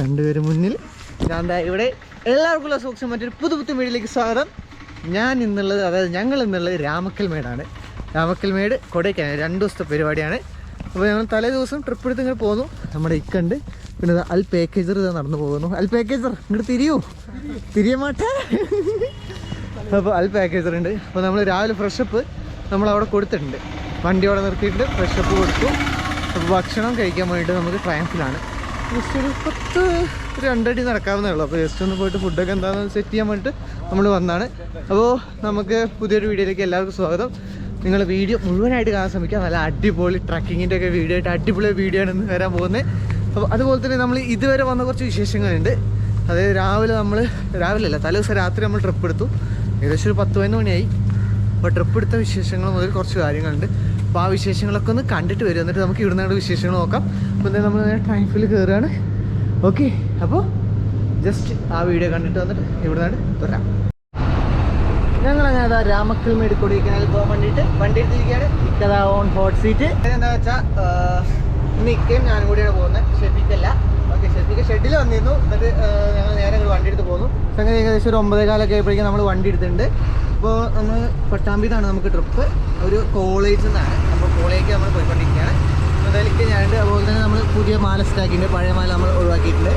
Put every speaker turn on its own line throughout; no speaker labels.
രണ്ടുപേരും മുന്നിൽ. ഞാൻ ഇവിടെ എല്ലാവർക്കുള്ള സൂക്ഷം മറ്റൊരു പുതു പുത്തു വീടിലേക്ക് സ്വാഗതം. ഞാൻ ഇന്നുള്ളത് അതായത് ഞങ്ങൾ ഇന്നുള്ളത് രാമക്കൽമേടാണ്. രാമക്കൽമേട് കൊടൈക്കനാൽ രണ്ട് ദിവസത്തെ പരിപാടിയാണ്. അപ്പോൾ ഞങ്ങൾ തലേ ദിവസം ട്രിപ്പ് എടുത്ത് ഇങ്ങനെ പോന്നു. നമ്മുടെ ഇക്കണ്ട്. പിന്നെ അൽ പാക്കേജർ ഇത് നടന്നു പോകുന്നു. അൽ പാക്കേജർ ഇങ്ങോട്ട് തിരിയൂ. തിരിയ മാട്ടേ. അപ്പോൾ അൽ പാക്കേജർ ഉണ്ട് അപ്പോൾ നമ്മൾ രാവിലെ ഫ്രഷപ്പ് നമ്മൾ അവിടെ കൊടുത്തിട്ടുണ്ട്. വണ്ടി അവിടെ നിർത്തിയിട്ട് ഫ്രഷപ്പ് കൊടുത്തു. അപ്പോൾ ഭക്ഷണം കഴിക്കാൻ വേണ്ടിയിട്ട് നമുക്ക് ട്രയംഫിലാണ് ഒരു പത്ത് രണ്ടടി നടക്കാവുന്നേ ഉള്ളൂ. അപ്പോൾ ജസ്റ്റ് ഒന്ന് പോയിട്ട് ഫുഡൊക്കെ എന്താണെന്ന് സെറ്റ് ചെയ്യാൻ വേണ്ടിയിട്ട് നമ്മൾ വന്നാണ്. അപ്പോൾ നമുക്ക് പുതിയൊരു വീഡിയോയിലേക്ക് എല്ലാവർക്കും സ്വാഗതം. നിങ്ങൾ വീഡിയോ മുഴുവനായിട്ട് കാണാൻ ശ്രമിക്കുക. നല്ല അടിപൊളി ട്രക്കിങ്ങിന്റെ ഒക്കെ വീഡിയോ ആയിട്ട് അടിപൊളി വീഡിയോ ആണ് ഇന്ന് വരാൻ പോകുന്നത്. അപ്പോൾ അതുപോലെ തന്നെ നമ്മൾ ഇതുവരെ വന്ന കുറച്ച് വിശേഷങ്ങളുണ്ട്. അതായത് രാവിലെ നമ്മൾ രാവിലെ അല്ല തലേ ദിവസം രാത്രി നമ്മൾ ട്രിപ്പ് എടുത്തു. ഏകദേശം ഒരു പത്ത് പതിനൊന്ന് മണിയായി. അപ്പോൾ ട്രിപ്പ് എടുത്ത വിശേഷങ്ങൾ മുതൽ കുറച്ച് കാര്യങ്ങളുണ്ട്. അപ്പോൾ ആ വിശേഷങ്ങളൊക്കെ ഒന്ന് കണ്ടിട്ട് വരും. എന്നിട്ട് നമുക്ക് ഇവിടുന്ന് വിശേഷങ്ങൾ നോക്കാം. അപ്പോൾ നമ്മൾ ട്രൈഫിൽ കയറുകയാണ് ഓക്കെ അപ്പോൾ ജസ്റ്റ് ആ വീഡിയോ കണ്ടിട്ട് വന്നിട്ട് ഇവിടുന്ന് വരാം ഞങ്ങൾ അങ്ങനെ അതാ രാമക്കൽമേട് കൊടിക്കനാൽ പോകാൻ വേണ്ടിയിട്ട് വണ്ടി എടുത്തിരിക്കുകയാണ്. ഇക്കതാ ഓൺ ഹോട്ട് സീറ്റ് എന്താ വെച്ചാൽ ഇന്ന് ഇക്കയും ഞാനും കൂടിയാണ് പോകുന്നത്. ഷെഫിക്കല്ല. ഓക്കെ ഷെഫിക്ക് ഷെഡിൽ വന്നിരുന്നു. എന്നിട്ട് ഞങ്ങൾ നേരെ വണ്ടി എടുത്ത് പോകുന്നു അങ്ങനെ ഏകദേശം ഒരു ഒമ്പതേ കാലൊക്കെ ആയപ്പോഴേക്കും നമ്മൾ വണ്ടി എടുത്തിട്ടുണ്ട്. അപ്പോൾ നമ്മൾ പട്ടാമ്പിന്നാണ് നമുക്ക് ട്രിപ്പ്. ഒരു കോളേജിൽ നിന്നാണ് അപ്പോൾ കോളേജിലേക്ക് നമ്മൾ പോയിക്കൊണ്ടിരിക്കുകയാണ്. എന്തായാലും ഇക്ക ഞാനുണ്ട് അതുപോലെ തന്നെ നമ്മൾ പുതിയ മാല സ്റ്റാക്കിന്റെ പഴയ മാല നമ്മൾ ഒഴിവാക്കിയിട്ടുണ്ട്.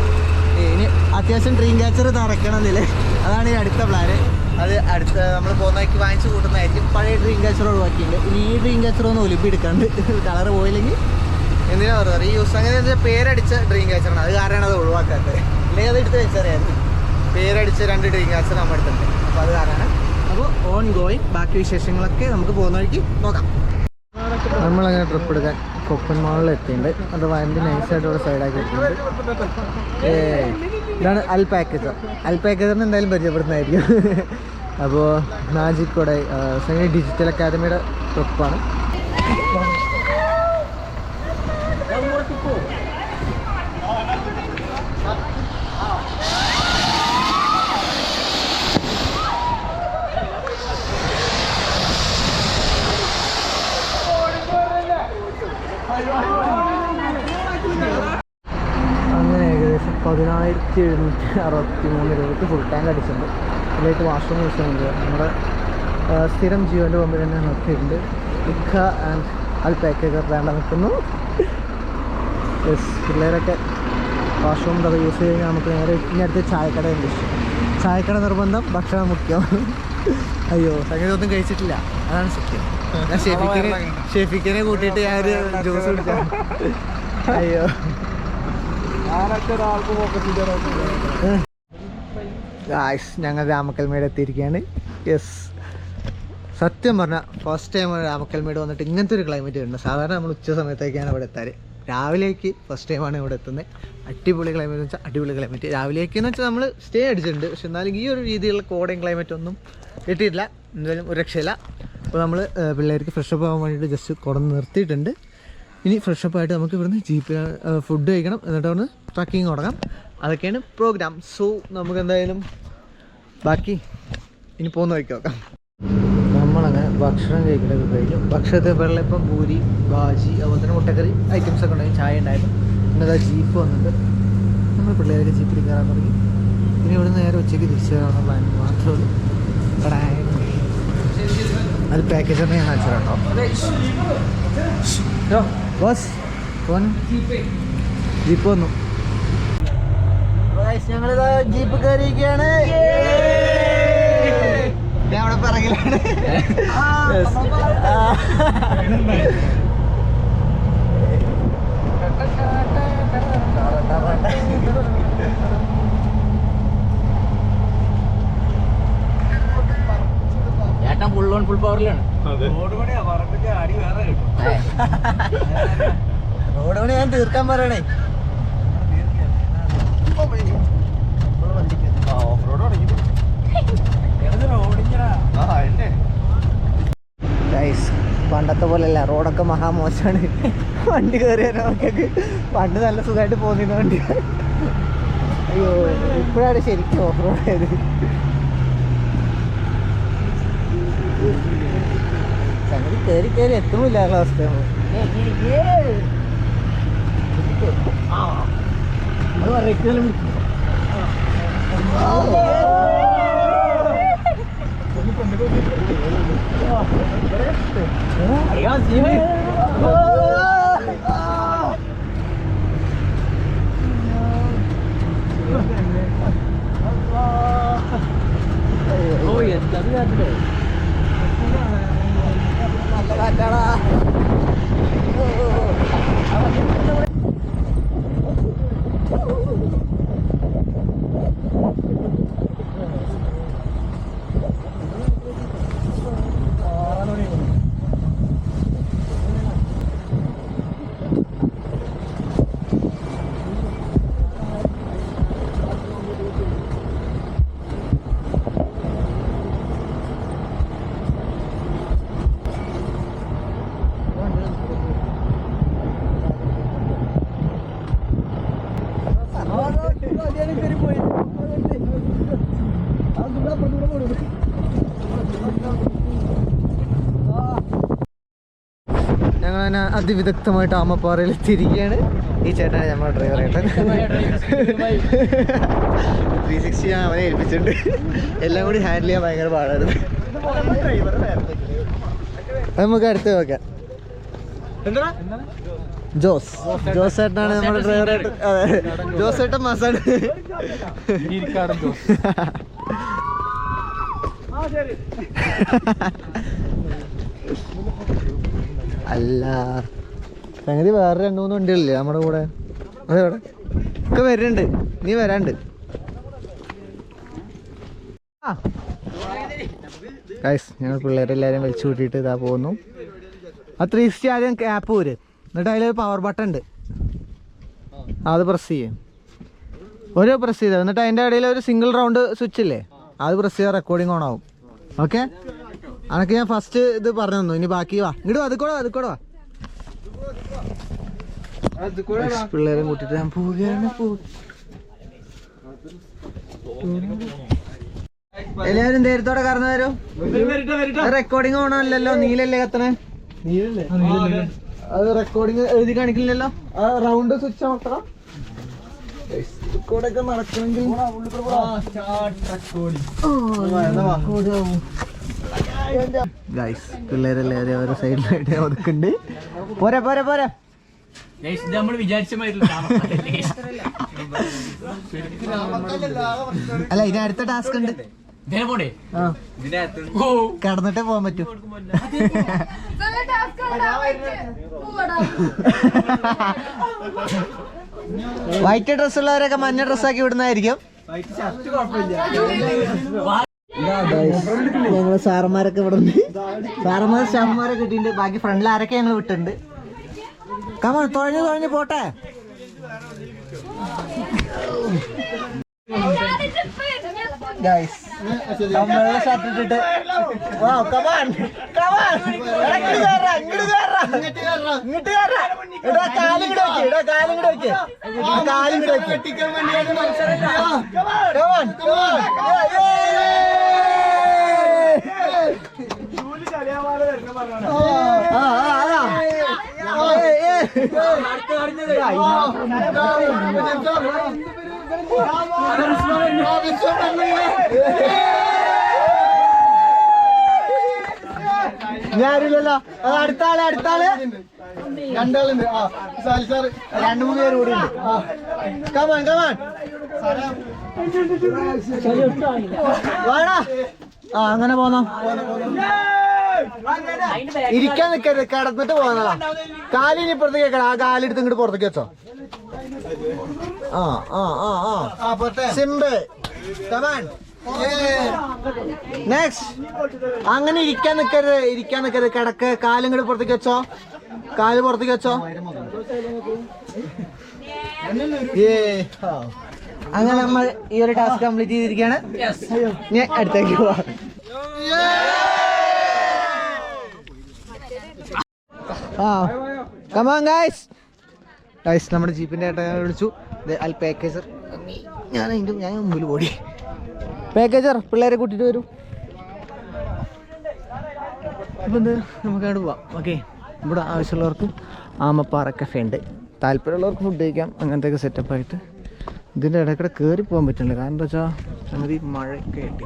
ഇനി അത്യാവശ്യം ഡ്രീം ക്യാച്ചർ തറക്കണം എന്നില്ല? അതാണ് ഈ അടുത്ത പ്ലാന് അത് അടുത്ത നമ്മൾ പോകുന്നതാക്കി വാങ്ങിച്ചു കൂട്ടുന്നതായിരിക്കും. പഴയ ഡ്രീം ക്യാച്ചർ ഒഴിവാക്കിയിട്ടുണ്ട്. ഇനി ഈ ഡ്രീം ക്യാച്ചർ ഒന്ന് ഒലിപ്പി എടുക്കാണ്ട് കളർ പോയില്ലെങ്കിൽ എന്തിനാ പറയുക ഈ യൂസ് അങ്ങനെ എന്താ പേരടിച്ച ഡ്രീം ക്യാച്ചറാണ് അത് കാരണമാണ് അത് ഒഴിവാക്കാത്തത്. അല്ലെങ്കിൽ അത് എടുത്ത് വെച്ചറിയായിരുന്നു പേരടിച്ച രണ്ട് ഡ്രീം ക്യാച്ചർ നമ്മുടെ എടുത്തിട്ടുണ്ട് അപ്പോൾ അത് കാരണമാണ്. അപ്പോൾ ഓൺ ഗോയിങ് ബാക്കി വിശേഷങ്ങളൊക്കെ നമുക്ക് പോകുന്ന വഴിക്ക് നോക്കാം. നമ്മളങ്ങനെ ട്രിപ്പ് എടുക്കാൻ കൊപ്പൻ മാളിൽ എത്തിയിട്ടുണ്ട്. അത് വണ്ടി നൈസായിട്ടുള്ള സൈഡാക്കി എത്തിയിട്ടുണ്ട് ഇതാണ് അൽ പാക്കേജർ അൽ പാക്കേജറിന് എന്തായാലും പരിചയപ്പെടുന്നതായിരിക്കും അപ്പോൾ നാജിക്കോടെ ഡിജിറ്റൽ അക്കാദമിയുടെ ട്രിപ്പാണ് അങ്ങനെ ഏകദേശം പതിനായിരത്തി എഴുന്നൂറ്റി അറുപത്തി മൂന്ന് രൂപയ്ക്ക് ഫുൾ ടാങ്ക് അടിച്ചിട്ടുണ്ട്. അതിലേക്ക് വാഷ്റൂം യൂസ് ചെയ്യുന്നത് നമ്മുടെ സ്ഥിരം ജിയോന്റെ മുമ്പിൽ തന്നെ നിർത്തിയിട്ടുണ്ട്. ഇഖ ആൻഡ് അൽ പാക്കേജ് വേണ്ട നിൽക്കുന്നു. പിള്ളേരൊക്കെ വാഷ്റൂം ഇതൊക്കെ യൂസ് ചെയ്ത് കഴിഞ്ഞാൽ നമുക്ക് നേരെ ഇനി അടുത്ത് ചായക്കട ഉണ്ട് ചായക്കട നിർബന്ധം ഭക്ഷണം മുഖ്യം. അയ്യോ സംഗതി ഒന്നും കഴിച്ചിട്ടില്ല. അതാണ് സത്യം. ഷെഫിക്കിനെ ഷെഫിക്കിനെ കൂട്ടിയിട്ട് ഞാൻ ജ്യൂസ് കുടിക്കാം അയ്യോ. ഗായ്സ് ഞങ്ങൾ രാമക്കൽമേട് എത്തിയിരിക്കുകയാണ്. യെസ് സത്യം പറഞ്ഞാൽ ഫസ്റ്റ് ടൈം രാമക്കൽമേട് വന്നിട്ട് ഇങ്ങനത്തെ ഒരു ക്ലൈമറ്റ് വരുന്നത്. സാധാരണ നമ്മൾ ഉച്ച സമയത്തേക്കാണ് ഇവിടെ എത്താറ്. രാവിലേക്ക് ഫസ്റ്റ് ടൈമാണ് ഇവിടെ എത്തുന്നത്. അടിപൊളി ക്ലൈമറ്റ് വെച്ചാൽ അടിപൊളി ക്ലൈമറ്റ് രാവിലേക്ക് എന്ന് വെച്ചാൽ നമ്മൾ സ്റ്റേ അടിച്ചിട്ടുണ്ട്. പക്ഷെ എന്നാലും ഈ ഒരു രീതിയിലുള്ള കോടയും ക്ലൈമറ്റ് ഒന്നും കിട്ടിയിട്ടില്ല. എന്തായാലും ഒരു രക്ഷയില്ല. അപ്പോൾ നമ്മൾ പിള്ളേർക്ക് ഫ്രഷപ്പ് ആവാൻ വേണ്ടിയിട്ട് ജസ്റ്റ് കുടന്ന് നിർത്തിയിട്ടുണ്ട്. ഇനി ഫ്രഷപ്പ് ആയിട്ട് നമുക്ക് ഇവിടുന്ന് ജീപ്പിൽ ഫുഡ് കഴിക്കണം. എന്നിട്ട് അവിടുന്ന് ട്രക്കിങ് തുടങ്ങാം. അതൊക്കെയാണ് പ്രോഗ്രാം സോ നമുക്ക് എന്തായാലും ബാക്കി ഇനി പോകുന്ന വഴിക്ക് നോക്കാം. നമ്മളങ്ങനെ ഭക്ഷണം കഴിക്കലൊക്കെ കഴിഞ്ഞു. ഭക്ഷണത്തെ വെള്ളപ്പം പൂരി ബാജി അതുപോലെ തന്നെ മുട്ടക്കറി ഐറ്റംസ് ഒക്കെ ഉണ്ടായി ചായ ഉണ്ടായിരുന്നു. പിന്നെ ജീപ്പ് വന്നിട്ട് നമ്മൾ പിള്ളേരൊക്കെ ജീപ്പിൽ കയറാൻ തുടങ്ങി. ഇനി ഇവിടെ നേരെ ഉച്ചയ്ക്ക് തിരിച്ചു കയറാനുള്ള പ്ലാൻ മാത്രമേ ഉള്ളൂ. അത് പാക്കേജ് തന്നെ ഞാൻ കേട്ടോ. ബസ് ഫോൺ ജീപ്പ് വന്നു. ഞങ്ങളിതാ ജീപ്പ് കയറിയിരിക്കുകയാണ് ഞാൻ അവിടെ പിറകിലാണ്.
ഏട്ടൻ ഫുൾ ഓൺ ഫുൾ പവറിലാണ്
റോഡ് പണി ഞാൻ തീർക്കാൻ പറയണേ. ഗൈസ് പണ്ടത്തെ പോലെയല്ല റോഡൊക്കെ മഹാമോശമാണ് വണ്ടി കയറി വരാനൊക്കെ പണ്ട് നല്ല സുഖമായിട്ട് പോന്നിരുന്ന വണ്ടി അയ്യോ ഇപ്പോഴാണ് ശരിക്കും ഓഫ് റോഡ് ആയത്. സംഗതി കയറി കയറി എത്തുമില്ലാത്ത അവസ്ഥയാണ് ഞങ്ങൾ തന്നെ അതിവിദഗ്ധമായിട്ട് ആമപ്പാറയിൽ തിരികെയാണ് ഈ ചേട്ടനാണ് നമ്മുടെ ഡ്രൈവർ ഏട്ടൻ ത്രീ സിക്സ്റ്റി ഞാൻ അവനെ ഏൽപ്പിച്ചിട്ടുണ്ട്. എല്ലാം കൂടി ഹാൻഡിൽ ചെയ്യാൻ ഭയങ്കര പാടായിരുന്നു. നമുക്ക് അടുത്ത് നോക്കാം. ജോസ്. ജോസ് ഏട്ടനാണ് നമ്മുടെ ഡ്രൈവർ ആയിട്ട്. അതെ. ജോസ് ഏട്ടൻ മാസാണ്. അല്ല. സംഗതി വേറെ രണ്ട് മൂന്ന് വണ്ടികളില്ലേ നമ്മുടെ കൂടെ? അതെവിടെ ഒക്കെ വരുന്നുണ്ട്. നീ വരാണ്ട്. ഗൈസ് ഞങ്ങൾ പിള്ളേരെല്ലാവരും വലിച്ചു കൂട്ടിയിട്ട് ഇതാ പോകുന്നു. ആ ത്രീ സിക്സ്റ്റി ആദ്യം ക്യാപ്പ് പോര്. എന്നിട്ട് അതിലൊരു പവർ ബട്ടൺ ഉണ്ട്. അത് പ്രസ് ചെയ്യും. ഓരോ പ്രസ് ചെയ്തത് എന്നിട്ട് അതിന്റെ ഇടയിൽ ഒരു സിംഗിൾ റൗണ്ട് സ്വിച്ച് ഇല്ലേ? അത് പ്രസ് ചെയ്താൽ റെക്കോർഡിംഗ് ഓൺ ആവും. ഓക്കെ അനക്ക് ഞാൻ ഫസ്റ്റ് ഇത് പറഞ്ഞു തന്നു. ഇനി ബാക്കി വാ. ഇങ്ങോട്ട് അത് കൂടെ അത് കൂടെ വാ. പിള്ളേരെ കൂട്ടിട്ട് ഞാൻ പോവുകയാണ്. എല്ലാവരും ധൈര്യത്തോടെ കറന്നു തരും റെക്കോർഡിംഗ് ഓണല്ലോ നീലല്ലേ കത്തണേ? അത് റെക്കോർഡിംഗ് എഴുതി കാണിക്കില്ലല്ലോ? ആ റൗണ്ട് സ്വിച്ച് അമർത്തണം നടക്കണമെങ്കിൽ ഗൈസ് പിള്ളേരെല്ലാവരും ഓരോ സൈഡിലായിട്ട് ഒതുക്കുണ്ട് പോരെ പോരെ പോരെ. അല്ല? ഇനി അടുത്ത ടാസ്ക് ഉണ്ട്. കടന്നിട്ടേ പോകാൻ പറ്റൂ. വൈറ്റ് ഡ്രസ്സുള്ളവരൊക്കെ മഞ്ഞ ഡ്രസ്സാക്കി വിടുന്നതായിരിക്കും. ഞങ്ങൾ സാറന്മാരൊക്കെ ഇവിടെ സാറന്മാർ സ്റ്റാഫ്മാരെ കിട്ടിയിട്ടുണ്ട് ബാക്കി ഫ്രണ്ടിൽ ആരൊക്കെ ഞങ്ങൾ വിട്ടിട്ടുണ്ട്? കമ തുഴഞ്ഞു തുഴഞ്ഞു പോട്ടെ. ഗൈസ് വെള്ള ഷർട്ട് ഇട്ടിട്ട് വാ കമാൺ കമാൺ ഇങ്ങോട്ട് കയറാ ഇങ്ങോട്ട് കയറാ ഇങ്ങോട്ട് കയറാ ഇടാ കാലും കൂടെ വെക്ക് ഇടാ കാലും കൂടെ വെക്ക്. ആ കാലും കൂടെ വെക്ക്. കമാൺ ആ ആ ഏയ് ഞാനില്ലല്ലോ. അത് അടുത്ത ആൾ അടുത്ത ആൾ. രണ്ടാളുണ്ട്. ആ സാരി സാറ്. രണ്ടു മൂന്ന് പേര് കൂടി ഉണ്ട്. കമാൻ കമാൻ വാടാ. ആ അങ്ങനെ പോന്നോ. ഇരിക്കാൻ നിൽക്കരുത്. കിടന്നിട്ട് പോകുന്നതാ കാലിന് ഇപ്പുറത്തേക്ക് വെക്കണം ആ കാലെടുത്ത് ഇങ്ങോട്ട് പുറത്തേക്ക് വെച്ചോ. ആ ആ ആ ആ. സിമ്പിൾ കമാൻ നെക്സ്റ്റ് അങ്ങനെ ഇരിക്കാൻ നിൽക്കരുത്. ഇരിക്കാൻ നിൽക്കരുത്. കിടക്ക്. കാലും കൂടി പുറത്തേക്ക് വെച്ചോ. കാൽ പുറത്തേക്ക് വെച്ചോ. അങ്ങനെ നമ്മൾ ഈ ഒരു ടാസ്ക് കംപ്ലീറ്റ് ചെയ്തിരിക്കുകയാണ്. ഞാൻ അടുത്തേക്ക് പോവാ. ആ. കമാൻ ഗൈസ് നമ്മുടെ ജീപ്പിന്റെ ഏട്ടനെ വിളിച്ചു. അൽ പാക്കേജർ. ഞാൻ അതിന്റെ ഞാൻ മുമ്പിൽ ഓടി. പാക്കേജർ പിള്ളേരെ കൂട്ടിട്ട് വരും. അപ്പം എന്താ? നമുക്ക് അങ്ങോട്ട് പോവാം. ഓക്കെ ഇവിടെ ആവശ്യമുള്ളവർക്ക് ആമപ്പാറ കഫേ ഉണ്ട്. താല്പര്യമുള്ളവർക്ക് ഫുഡ് കഴിക്കാം. അങ്ങനത്തെ ഒക്കെ സെറ്റപ്പായിട്ട് ഇതിന്റെ ഇടയ്ക്കിടെ കയറി പോകാൻ പറ്റുന്നില്ല കാരണം എന്താ വെച്ചാൽ സംഗതി മഴയൊക്കെ ആയിട്ട്.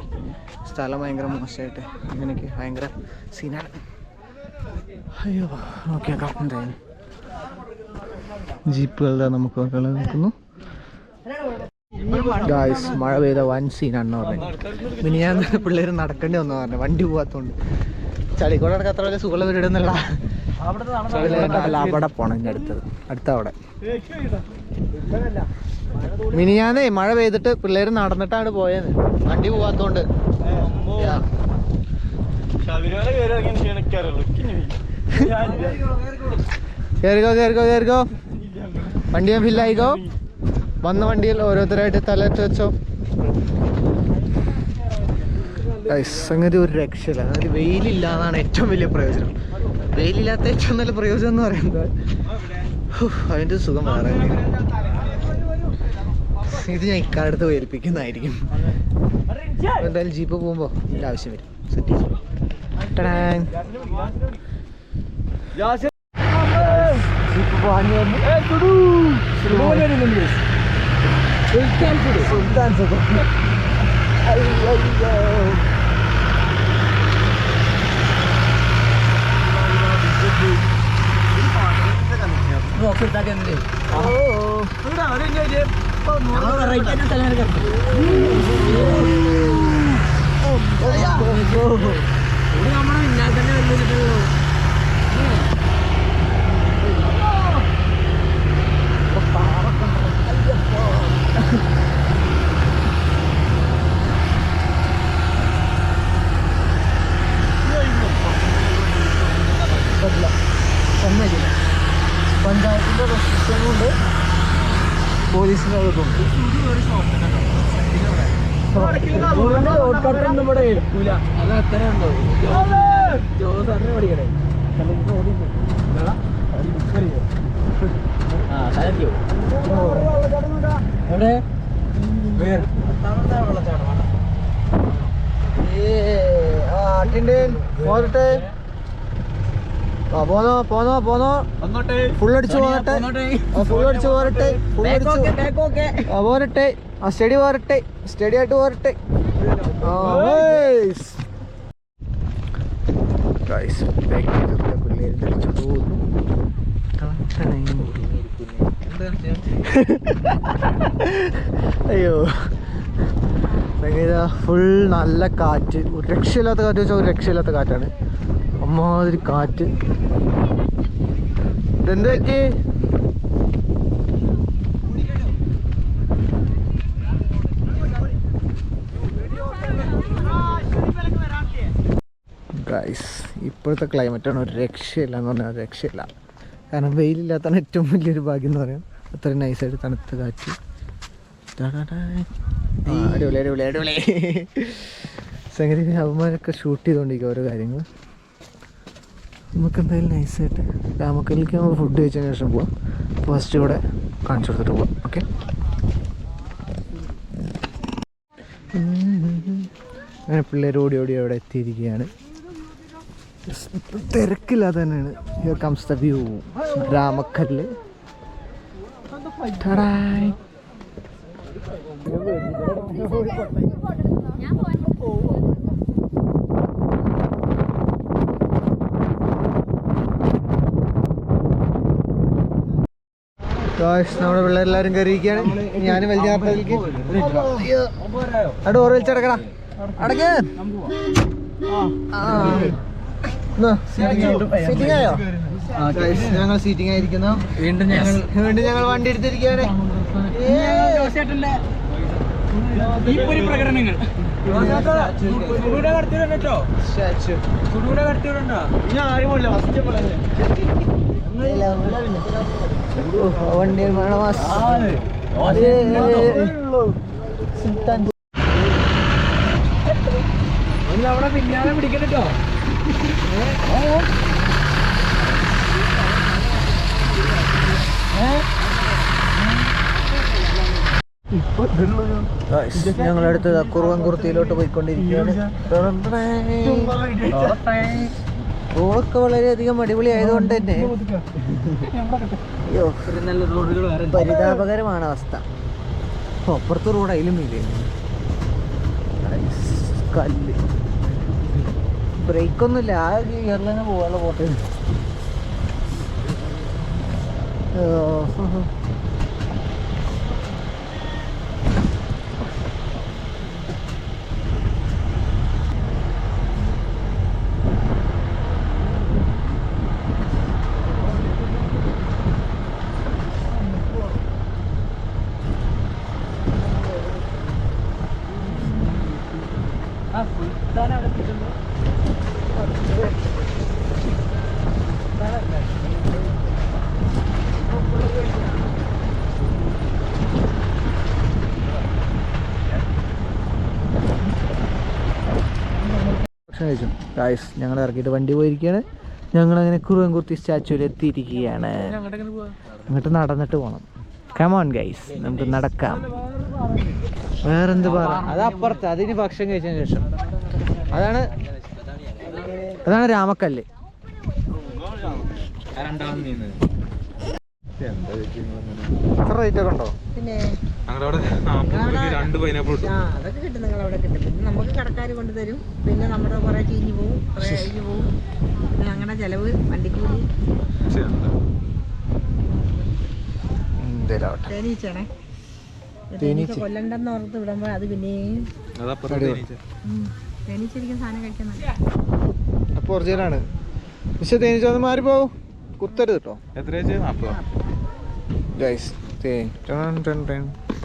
സ്ഥലം ഭയങ്കര മോശമായിട്ട്. അങ്ങനെയൊക്കെ ഭയങ്കര സീനാണ് അയ്യോ നോക്കിയേക്കാം എന്തായാലും ജീപ്പുകളുടെ നമുക്ക് നിൽക്കുന്നു. ഗായ്സ് മഴ പെയ്ത വൻ സീനാണെന്ന് പറഞ്ഞു. പിന്നെ ഞാൻ പിള്ളേർ നടക്കേണ്ടി വന്നു പറഞ്ഞു. വണ്ടി പോവാത്തോണ്ട്. ചളിക്കോട് നടക്കാൻ അത്ര വലിയ സുഖമുള്ള ഒന്നല്ല അല്ല അവിടെ പോണം ഇനി അടുത്തത്. അടുത്ത അവിടെ. മിനിയാന്നേ മഴ പെയ്തിട്ട് പിള്ളേർ നടന്നിട്ടാണ് പോയത്. വണ്ടി കേറിക്കോ കേറിക്കോ കേറിക്കോ. വണ്ടി ഞാൻ ഫില്ലായിക്കോ വന്ന വണ്ടിയിൽ ഓരോരുത്തരായിട്ട് തലയിട്ട് വെച്ചോ. സംഗതി ഒരു രക്ഷയില്ല. അതായത് വെയിലില്ലാന്നാണ് ഏറ്റവും വലിയ പ്രയോജനം. വെയിലില്ലാത്ത ഏറ്റവും നല്ല പ്രയോജനം എന്ന് പറയുന്നത് അതിന്റെ സുഖം വേറെ. ഇത് ഞാൻ ഇക്കാലത്ത് ഏൽപ്പിക്കുന്നതായിരിക്കും. എന്തായാലും ജീപ്പ് പോകുമ്പോൾ ഇതിന്റെ ആവശ്യം വരും. സെറ്റ് സുൽത്താൻ സുഖം
എന്നില്ലേ നമ്മുടെ പിന്നാലെ തന്നെ
പറ്റില്ല സമ്മതിക്കില്ല പഞ്ചായത്തിന്റെ റെസ്ട്രിക്ഷൻ കൊണ്ട്
പോലീസിന്റെ അത് അത്ര ഉണ്ടോ ജോസ് പഠിക്കണേ എവിടെ
പോരട്ടെ പോന്നോ പോന്നോ പോന്നോ ഫുൾ അടിച്ചു പോകട്ടെ ഫുൾ അടിച്ചു പോരട്ടെ ഫുൾ അടിച്ചു പോരട്ടെ ആ സ്റ്റഡി പോരട്ടെ. സ്റ്റഡി ആയിട്ട് പോരട്ടെ. അയ്യോ. ഫുൾ നല്ല കാറ്റ്. ഒരു രക്ഷയില്ലാത്ത കാറ്റ് വെച്ചാൽ ഒരു രക്ഷയില്ലാത്ത കാറ്റാണ്. അമ്മാതിരി കാറ്റ്. ഇതെന്ത് പറ്റി ഗൈസ് ഇപ്പോഴത്തെ ക്ലൈമറ്റാണ് ഒരു രക്ഷയില്ല എന്ന് പറഞ്ഞാൽ രക്ഷയില്ല. കാരണം വെയിലില്ലാത്തതാണ് ഏറ്റവും വലിയൊരു ഭാഗ്യം എന്ന് പറയാം. അത്രയും നൈസായിട്ട് തണുത്ത കാറ്റ്. അടിപൊളി സംഗതി അവന്മാരൊക്കെ ഷൂട്ട് ചെയ്തുകൊണ്ടിരിക്കുക ഓരോ കാര്യങ്ങൾ നമുക്ക് എന്തായാലും നൈസായിട്ട് രാമക്കല്ലേക്ക് നമ്മൾ ഫുഡ് കഴിച്ചതിന് ശേഷം പോവാം. ഫസ്റ്റ് ഇവിടെ കാണിച്ചു കൊടുത്തിട്ട് പോവാം. ഓക്കെ അങ്ങനെ പിള്ളേർ ഓടി ഓടി അവിടെ എത്തിയിരിക്കുകയാണ്. തിരക്കില്ലാതെ തന്നെയാണ്. Here comes the view Ramakkal. നമ്മുടെ പിള്ളേരെല്ലാരും കയറിയിരിക്കുകയാണ്. ഞാനും വലിയ അവിടെ ഓരോ വലിച്ചടക്കടാ അടക്ക്. സീറ്റിംഗ് ആയോ. Guys, ഞങ്ങൾ സീറ്റിംഗ് ആയിരിക്കുന്നു.
വീണ്ടും ഞങ്ങൾ
വീണ്ടും ഞങ്ങൾ വണ്ടി എടുത്തിരിക്കുകയാണ്.
പ്രകടനങ്ങൾ.
വണ്ടി
അവിടെ പിന്നാലെ പിടിക്കട്ടോ
ഞങ്ങളടുത്ത് കുറുവൻകുർത്തിയിലോട്ട് പോയിക്കൊണ്ടിരിക്കുകയാണ്. റോഡൊക്കെ വളരെയധികം അടിപൊളി ആയതുകൊണ്ട് തന്നെ. പരിതാപകരമാണ് അവസ്ഥ. അപ്പുറത്ത് അപ്പുറത്തെ റോഡ് അതിലും ഇല്ലേ കല്ല്. ബ്രേക്കൊന്നുമില്ല. ആ ഗിയറിൽ തന്നെ പോകാനുള്ള പോട്ടെ കഴിച്ചു. ഗായ്സ് ഞങ്ങൾ ഇറക്കിയിട്ട് വണ്ടി പോയിരിക്കുകയാണ്. ഞങ്ങൾ അങ്ങനെ കുറുവൻകുർത്തി സ്റ്റാച്ചുവിൽ എത്തിയിരിക്കുകയാണ്. അങ്ങോട്ട് നടന്നിട്ട് പോകണം കമോൺ ഗൈസ് നമുക്ക് നടക്കാം. വേറെന്ത് പറ? അത് അപ്പുറത്ത് അതിന് ഭക്ഷണം കഴിച്ചതിന് ശേഷം. അതാണ് അതാണ് രാമക്കല്ല്. എത്ര റേറ്റ് ഒക്കെ ഉണ്ടോ?
പിന്നെ
നാൽപ്പത് രണ്ട് പൈനാപ്പിൾ കിട്ടും
ആ അതൊക്കെ കിട്ടും നിങ്ങൾ അവിടെ കിട്ടും. പിന്നെ നമുക്ക് കടക്കാർ കൊണ്ടുതരും പിന്നെ നമ്മുടെ കുറേ ചീഞ്ഞു പോവും കുറേ അഴിഞ്ഞു പോവും. പിന്നെ അങ്ങനെ ചിലവ് വണ്ടിക്കൂലി. തേനീച്ചാണേ
തേനീച്ച.
തേനീച്ച കൊല്ലണ്ടെന്ന് ഓർത്ത് വിടുമ്പോൾ അത് പിന്നെയും തേനീച്ചിരിക്കുന്ന സാധനം
അപ്പോൾ ഒറിജിനലാണ് പക്ഷെ തേനീച്ചൊന്ന് മാറിപ്പോവും കുത്തരുത് കേട്ടോ
എത്ര വെച്ച്? നാൽപ്പത്.
ഗൈസ്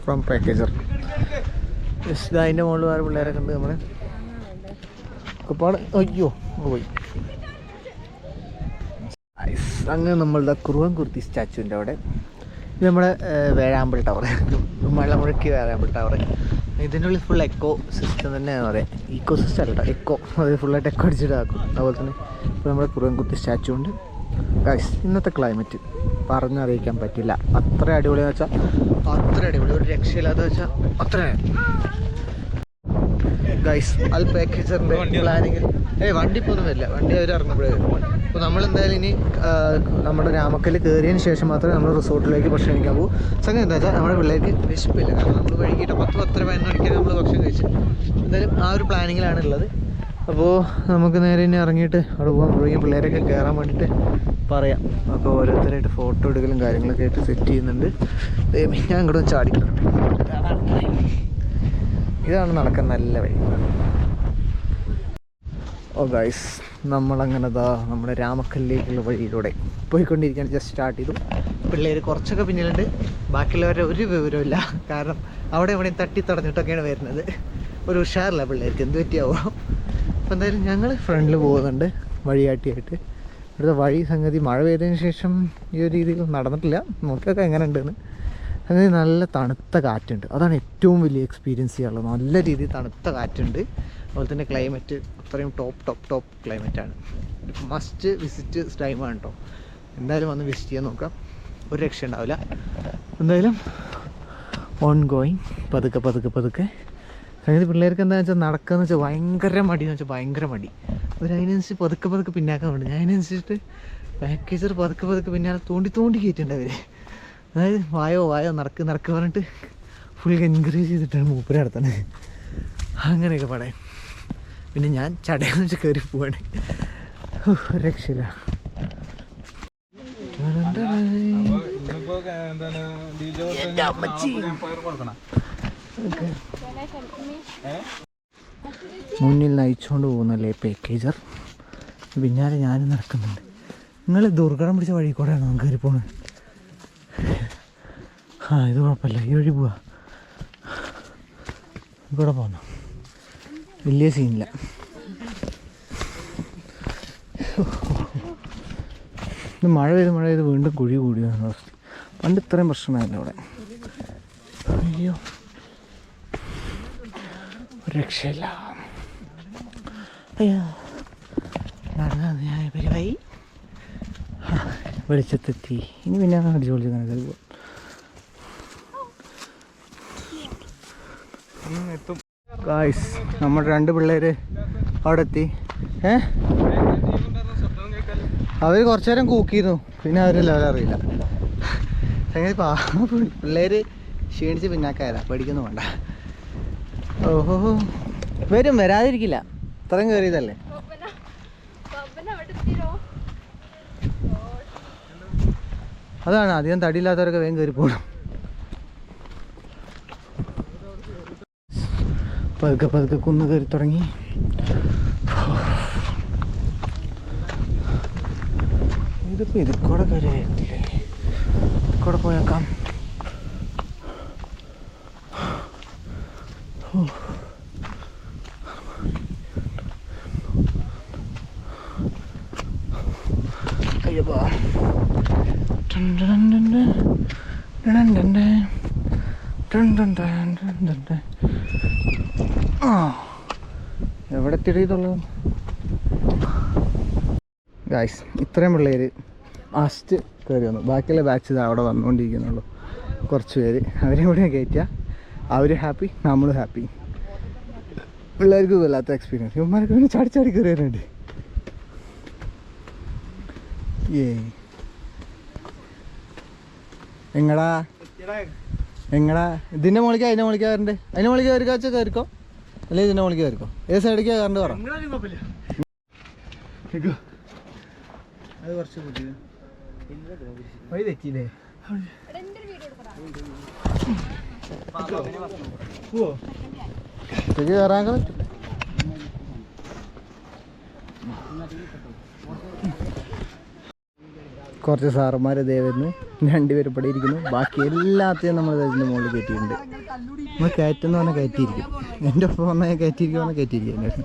ഫ്രം പാക്കേജർ ജസ്റ്റ് അതിന്റെ മുകളിൽ വേറെ പിള്ളേരൊക്കെ ഉണ്ട് നമ്മൾ കുപ്പാട് അയ്യോ പോയി. അങ്ങ് നമ്മളുടെ കുറുവൻ കുർത്തി സ്റ്റാച്ചുവിന്റെ അവിടെ. ഇത് നമ്മുടെ വേഴാമ്പിൾ ടവർ മലമുഴക്കി വേഴാമ്പൽ ടവർ ഇതിന്റെ ഉള്ളിൽ ഫുൾ എക്കോ സിസ്റ്റം തന്നെയാണ് പറയാം. ഈക്കോ സിസ്റ്റം അല്ല എക്കോ അത് ഫുള്ളായിട്ട് എക്കോ അടിച്ചിട്ടാക്കും അതുപോലെ തന്നെ ഇപ്പോൾ നമ്മുടെ കുറുവൻ കുർത്തി സ്റ്റാച്ചു ഉണ്ട് ഇന്നത്തെ ക്ലൈമറ്റ് പറഞ്ഞറിയിക്കാൻ പറ്റില്ല. അത്ര അടിപൊളിയെന്ന് വെച്ചാൽ അത്ര അടിപൊളി. ഒരു രക്ഷയില്ലാത്ത വെച്ചാൽ അത്ര. ഗൈസ് അൽ പാക്കേജറിന്റെ പ്ലാനിങ്ങിൽ ഏയ് വണ്ടി ഇപ്പോൾ ഒന്നും വരില്ല. വണ്ടി അവർ ഇറങ്ങുമ്പോഴേ വരും. അപ്പോൾ നമ്മൾ എന്തായാലും ഇനി നമ്മുടെ രാമക്കൽ കയറിയതിന് ശേഷം മാത്രമേ നമ്മൾ റിസോർട്ടിലേക്ക് ഭക്ഷണം കഴിക്കാൻ പോകും സംഗതി എന്താ വെച്ചാൽ നമ്മുടെ പിള്ളേർക്ക് വിശപ്പില്ല. കാരണം നമ്മൾ വൈകിട്ട് പത്ത് പത്തര പതിനൊന്ന് മണിക്കാണ് നമ്മൾ ഭക്ഷണം കഴിച്ചത്. എന്തായാലും ആ ഒരു പ്ലാനിങ്ങിലാണ് ഉള്ളത്. അപ്പോൾ നമുക്ക് നേരെ ഇനി ഇറങ്ങിയിട്ട് അവിടെ പോകാൻ തുടങ്ങി പിള്ളേരൊക്കെ കയറാൻ വേണ്ടിയിട്ട് പറയാം. അപ്പോൾ ഓരോരുത്തരായിട്ട് ഫോട്ടോ എടുക്കലും കാര്യങ്ങളൊക്കെ ആയിട്ട് സെറ്റ് ചെയ്യുന്നുണ്ട്. ഞാൻ ഇങ്ങോട്ട് ചാടി ഇതാണ് നടക്കാൻ നല്ല വഴി. ഓ ഗൈസ് നമ്മളങ്ങനെ ദാ നമ്മുടെ രാമക്കല്ലിലേക്കുള്ള വഴിയിലൂടെ പോയിക്കൊണ്ടിരിക്കുകയാണ്. ജസ്റ്റ് സ്റ്റാർട്ട് ചെയ്തു. പിള്ളേർ കുറച്ചൊക്കെ പിന്നിലുണ്ട്. ബാക്കിയുള്ളവരുടെ ഒരു വിവരമില്ല കാരണം അവിടെ എവിടെയും തട്ടി തടഞ്ഞിട്ടൊക്കെയാണ് വരുന്നത്. ഒരു ഉഷാറില്ല പിള്ളേർക്ക്. എന്ത് പറ്റിയാവോ? അപ്പോൾ എന്തായാലും ഞങ്ങൾ ഫ്രണ്ടിൽ പോകുന്നുണ്ട് വഴിയാട്ടിയായിട്ട്. ഇവിടുത്തെ വഴി സംഗതി മഴ പെയ്തതിന് ശേഷം ഈ ഒരു രീതിയിൽ നടന്നിട്ടില്ല. നോക്കിയൊക്കെ എങ്ങനെ ഉണ്ടെന്ന് അങ്ങനെ നല്ല തണുത്ത കാറ്റുണ്ട്. അതാണ് ഏറ്റവും വലിയ എക്സ്പീരിയൻസ് ചെയ്യാനുള്ളത്. നല്ല രീതിയിൽ തണുത്ത കാറ്റുണ്ട്. അതുപോലെ തന്നെ ക്ലൈമറ്റ് അത്രയും ടോപ്പ് ടോപ്പ് ടോപ്പ് ക്ലൈമറ്റാണ് മസ്റ്റ് വിസിറ്റ് ടൈമാണ് കേട്ടോ എന്തായാലും വന്ന് വിസിറ്റ് ചെയ്യാൻ നോക്കാം. ഒരു രക്ഷ ഉണ്ടാവില്ല എന്തായാലും ഓൺ ഗോയിങ് പതുക്കെ പതുക്കെ പതുക്കെ. സംഗതി പിള്ളേർക്ക് എന്താ വെച്ചാൽ നടക്കുകയെന്ന് വെച്ചാൽ ഭയങ്കര മടി എന്ന് വെച്ചാൽ ഭയങ്കര മടി. അവരതിനനുസരിച്ച് പതുക്കെ പതുക്കെ പിന്നാക്കാൻ വേണ്ടി ഞാൻ അതിനനുസരിച്ചിട്ട് പാക്കേജർ പതുക്കെ പതുക്കെ പിന്നാലെ തോണ്ടി തോണ്ടി കയറ്റിട്ടുണ്ട് അവർ അതായത് വായോ വായോ നടക്ക് നടക്ക് പറഞ്ഞിട്ട് ഫുൾ എൻകറേജ് ചെയ്തിട്ടാണ് മൂപ്പര നടത്തുന്നത്. അങ്ങനെയൊക്കെ പടയും പിന്നെ ഞാൻ ചടയെന്ന് വെച്ചാൽ കയറി പോവാണ്. ഒരു രക്ഷയില്ല.
എന്റെ അമ്മച്ചി. ഡിജോ കൊടുക്കണം.
മുന്നിൽ നയിച്ചുകൊണ്ട് പോകുന്നല്ലേ പാക്കേജർ പിന്നാലെ ഞാനും നടക്കുന്നുണ്ട്. നിങ്ങൾ ദുർഘടം പിടിച്ച വഴി കൂടെയാണ് നമുക്ക് കയറി പോകുന്നത് ആ ഇത് കുഴപ്പമില്ല. ഈ വഴി പോവാ. ഇവിടെ പോന്നു. വലിയ സീനില്ല ഇത് മഴ പെയ്ത് മഴ പെയ്ത് വീണ്ടും കുഴി കൂടിയ പണ്ട് ഇത്രയും പ്രശ്നമായില്ല അവിടെ. അയ്യോ. രക്ഷയില്ല. അയ്യോ. നടന്നത് ഞാൻ പരിപാടി. വെളിച്ചത്തെത്തി. ഇനി പിന്നെ അടിച്ചു പൊളിച്ച് പോവാം.
എത്തും
ഗായ്സ് നമ്മൾ രണ്ട് പിള്ളേര് അവിടെ എത്തി ഏ? അവർ കുറച്ചു നേരം കൂക്കിയിരുന്നു. പിന്നെ അവർ ലെവൽ അറിയില്ല. അങ്ങനെ പിള്ളേര് ക്ഷീണിച്ച് പിന്നാക്കായതാ. പേടിക്കൊന്നും വേണ്ട. ഓഹോ. വരും വരാതിരിക്കില്ല. ഇത്രയും കയറിയതല്ലേ? അതാണ് അധികം തടിയില്ലാത്തവരൊക്കെ വേഗം കയറി പോകണം പതുക്കെ പതുക്കെ കുന്ന് കയറി തുടങ്ങി. ഇതിപ്പോ ഇതിൽ കൂടെ കയറിയിട്ടില്ലേ കൂടെ പോയേക്കാം. തിരിയതുള്ളൂ ഗായ്സ് ഇത്രയും പിള്ളേർ ഫസ്റ്റ് കയറി വന്നു. ബാക്കിയുള്ള ബാച്ച് അവിടെ വന്നുകൊണ്ടിരിക്കുന്നുള്ളൂ. കുറച്ച് പേര്. അവരെയും കൂടെ കയറ്റുക അവർ ഹാപ്പി നമ്മൾ ഹാപ്പി പിള്ളേർക്ക് വല്ലാത്ത എക്സ്പീരിയൻസ് ഇവന്മാർക്ക് പിന്നെ ചാടി ചാടി കയറി വരുന്നുണ്ട് ഏ എങ്ങടാ? എങ്ങടാ? ഇതിന്റെ മോളിക്ക് അതിന്റെ മോളിക്ക് വരണ്ടേ അതിന്റെ മോളിക്ക് ഒരു കാച്ച കയറിക്കോ? അല്ലെ ഇതിനെ മോളിക്ക് കയറിക്കോ ഏത് സൈഡിലേക്ക് കറണ്ട് പറ അത് കുറച്ച് വഴി തെറ്റിയില്ലേ? ഒറ്റയ്ക്ക് കയറാൻ പറ്റില്ല കുറച്ച് സാറന്മാർ ഇതേ വരുന്നു രണ്ടുപേരും ഇവിടെ ഇരിക്കുന്നു. ബാക്കി എല്ലാത്തെയും നമ്മൾ ഇതിന്റെ മുകളിൽ കയറ്റിയിട്ടുണ്ട്. നമ്മൾ കയറ്റെന്ന് പറഞ്ഞാൽ കയറ്റിയിരിക്കും. എന്റെ ഒപ്പം വന്നാൽ കയറ്റിയിരിക്കും പറഞ്ഞാൽ കയറ്റിയിരിക്കും.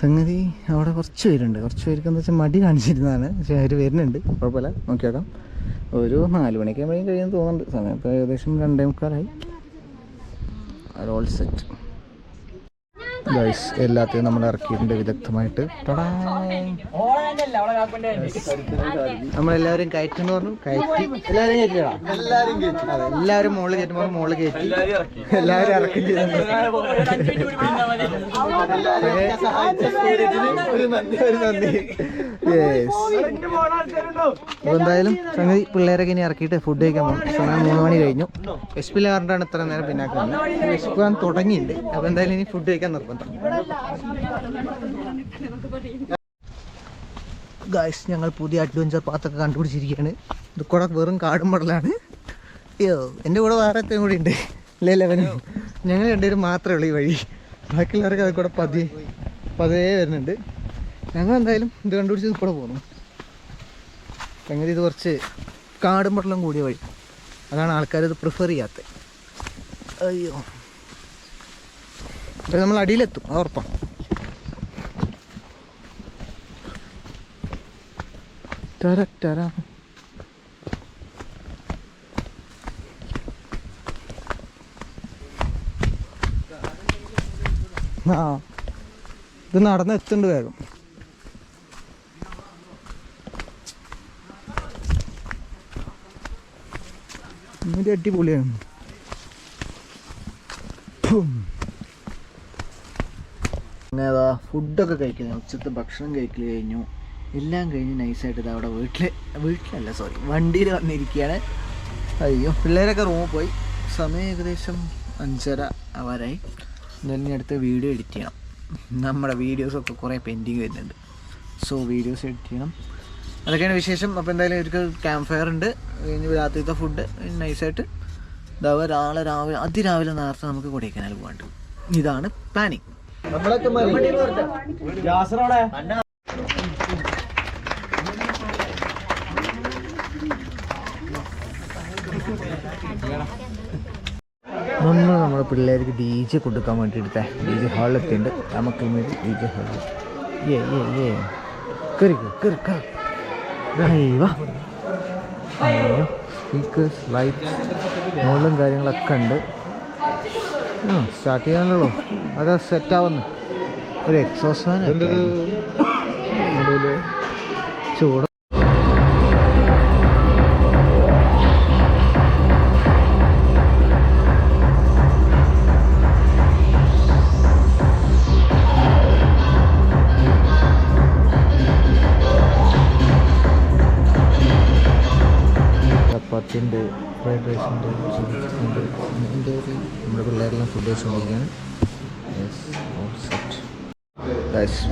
സംഗതി അവിടെ കുറച്ച് പേരുണ്ട്. കുറച്ച് പേർക്ക് എന്താ വെച്ചാൽ മടി കാണിച്ചിരുന്നതാണ്. പക്ഷേ അവർ വരുന്നുണ്ട്. കുഴപ്പമില്ല. നോക്കി നോക്കാം. ഒരു നാല് മണിയൊക്കെ ആകുമ്പോഴേക്കും കഴിയുമെന്ന് തോന്നുന്നുണ്ട്. സമയം ഇപ്പോൾ ഏകദേശം രണ്ടേ മുക്കാലായി. ഓൾ സെറ്റ് ഗൈസ് എല്ലാത്തെയും നമ്മൾ ഇറക്കിയിട്ടുണ്ട് വിദഗ്ധമായിട്ട്. നമ്മളെല്ലാവരും നമ്മളെല്ലാവരും കയറ്റെന്ന് പറഞ്ഞു. കയറ്റി. എല്ലാവരും കയറ്റിയടാ എല്ലാവരും കയറ്റി അതെ എല്ലാവരും മുകളിൽ കയറ്റുമ്പോൾ മുകളിൽ കയറ്റി. എല്ലാവരും ഇറക്കി എന്തായാലും സംഗതി പിള്ളേരൊക്കെ ഇനി ഇറക്കിയിട്ട് ഫുഡ് കഴിക്കാൻ പോകും സമയം മൂന്ന് മണി കഴിഞ്ഞു. വിശപ്പില്ല പറഞ്ഞിട്ടാണ് ഇത്ര നേരം പിന്നാക്കാൻ വിശപ്പാൻ തുടങ്ങിയിട്ടുണ്ട്. അപ്പൊ എന്തായാലും ഇനി ഫുഡ് കഴിക്കാൻ നിർബന്ധം. ഗായ്സ് ഞങ്ങൾ പുതിയ അഡ്വഞ്ചർ പാത്തൊക്കെ കണ്ടുപിടിച്ചിരിക്കുകയാണ്. ഇത് കൂടെ വെറും കാടും മടലാണ്. അയ്യോ എന്റെ കൂടെ വേറെ എത്രയും കൂടി ഉണ്ട്? അല്ലേ ലെവനും ഞങ്ങൾ രണ്ടുപേരും മാത്രമേ ഉള്ളൂ ഈ വഴി. ബാക്കിയുള്ളവർക്ക് അത് കൂടെ പതിയെ പതിയെ വരുന്നുണ്ട്. ഞങ്ങൾ എന്തായാലും ഇത് കണ്ടുപിടിച്ച് കൂടെ പോകുന്നു സംഗതി ഇത് കുറച്ച് കാടും മടലും കൂടിയ വഴി. അതാണ് ആൾക്കാർ ഇത് പ്രിഫർ ചെയ്യാത്തത് അയ്യോ. അപ്പോൾ നമ്മൾ അടിയിലെത്തും അത് ഉറപ്പാണ് ടര ടര. ആ. ഇത് നടന്ന് എത്തുന്നുണ്ട് വേഗം. ഇന്നൊരു അടിപൊളിയാണ്. അങ്ങനെ അതാ ഫുഡൊക്കെ കഴിക്കുന്നു ഉച്ചത്തെ ഭക്ഷണം കഴിക്കൽ കഴിഞ്ഞു. എല്ലാം കഴിഞ്ഞ് നൈസായിട്ട് ഇത് അവിടെ വീട്ടിൽ വീട്ടിലല്ല സോറി വണ്ടിയിൽ വന്നിരിക്കുകയാണ് അയ്യോ പിള്ളേരൊക്കെ റൂമിൽ പോയി. സമയം ഏകദേശം അഞ്ചര ആവാറായി. ഇനി അടുത്ത് വീഡിയോ എഡിറ്റ് ചെയ്യണം. നമ്മുടെ വീഡിയോസൊക്കെ കുറേ പെൻഡിങ് വരുന്നുണ്ട്. സോ വീഡിയോസ് എഡിറ്റ് ചെയ്യണം. അതൊക്കെയാണ് വിശേഷം. അപ്പോൾ എന്തായാലും ഇവർക്ക് ക്യാമ്പ് ഫയർ ഉണ്ട്. കഴിഞ്ഞ് രാത്രിത്തെ ഫുഡ് നൈസായിട്ട് ഇതാവുക. നാളെ രാവിലെ അതിരാവിലെ നേരത്തെ നമുക്ക് കൊടൈക്കനാൽ പോകാണ്ട് ഇതാണ് പ്ലാനിങ് നമ്മളൊക്കെ നമ്മൾ നമ്മുടെ പിള്ളേർക്ക് ഡി ജെ കൊടുക്കാൻ വേണ്ടിയിട്ട്. ഡി ജെ ഹാളിലെത്തിയുണ്ട് നമുക്ക് വേണ്ടി ഡി ജെ ഹാളിൽ ഏ ഏ ഏ കയറി വാ. അയ്യോ സ്പീക്കേഴ്സ് ലൈറ്റ് മോളും കാര്യങ്ങളൊക്കെ ഉണ്ട്. സ്റ്റാർട്ട് ചെയ്യാനുള്ളൂ. അതാ സെറ്റ് ആവുന്നു. ഒരു എക്സോസ് ഫാൻ ചൂട്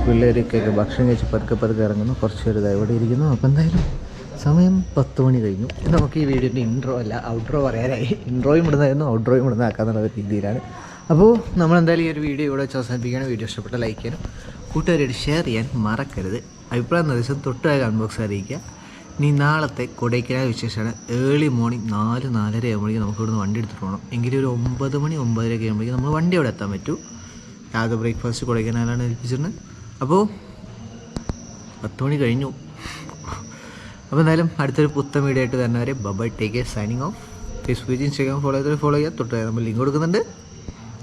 പിള്ളേരൊക്കെ ഭക്ഷണം കഴിച്ച് പതുക്കെ പതുക്കെ ഇറങ്ങുന്നു. കുറച്ച് പേര് ദാ ഇവിടെ ഇരിക്കുന്നു. അപ്പോൾ എന്തായാലും സമയം പത്ത് മണി കഴിഞ്ഞു. നമുക്ക് ഈ വീഡിയോന്റെ ഇൻട്രോ അല്ല ഔട്ട്രോ പറയാനായി. ഇൻട്രോയും ഇടുന്നതായിരുന്നു ഔട്ട്രോയും ഇടുന്ന ആക്കാന്നുള്ള ഒരു രീതിയിലാണ്. അപ്പോൾ നമ്മൾ എന്തായാലും ഈ ഒരു വീഡിയോ ഇവിടെ വെച്ച് അവസാനിപ്പിക്കുകയാണ്. വീഡിയോ ഇഷ്ടപ്പെട്ട ലൈക്ക് ചെയ്യാനും കൂട്ടുകാരോട് ഷെയർ ചെയ്യാൻ മറക്കരുത്. അഭിപ്രായം നിർദ്ദേശം തൊട്ടായ അൺബോക്സ് ബോക്സ് അറിയിക്കുക. ഇനി നാളത്തെ കൊടൈക്കനാൽ വിശേഷമാണ്. ഏർലി മോർണിംഗ് നാല് നാലര ആകുമ്പോഴേക്കും നമുക്ക് ഇവിടുന്ന് വണ്ടി എടുത്തിട്ട് പോകണം. എങ്കിലും ഒരു ഒമ്പത് മണി ഒമ്പതര ആകുമ്പോഴേക്കും നമ്മൾ വണ്ടി അവിടെ എത്താൻ പറ്റൂ. രാവിലെ ബ്രേക്ക്ഫാസ്റ്റ് കൊടൈക്കനാലാണ് ഏൽപ്പിച്ചിരുന്നത്. അപ്പോൾ പത്ത് മണി കഴിഞ്ഞു. അപ്പോൾ എന്തായാലും അടുത്തൊരു പുത്തൻ വീഡിയോ ആയിട്ട് തന്നെ വരെ bye bye take care signing off. Facebook Instagram follow ചെയ്താൽ ഫോളോ ചെയ്യാം തൊട്ട് നമ്മൾ ലിങ്ക് കൊടുക്കുന്നുണ്ട്.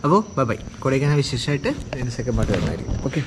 അപ്പോൾ ബൈ ബൈ. കൊടൈക്കനാൽ വിശേഷമായിട്ട് സെക്കൻഡ് പാട്ട് വരുന്നതായിരിക്കും ഓക്കെ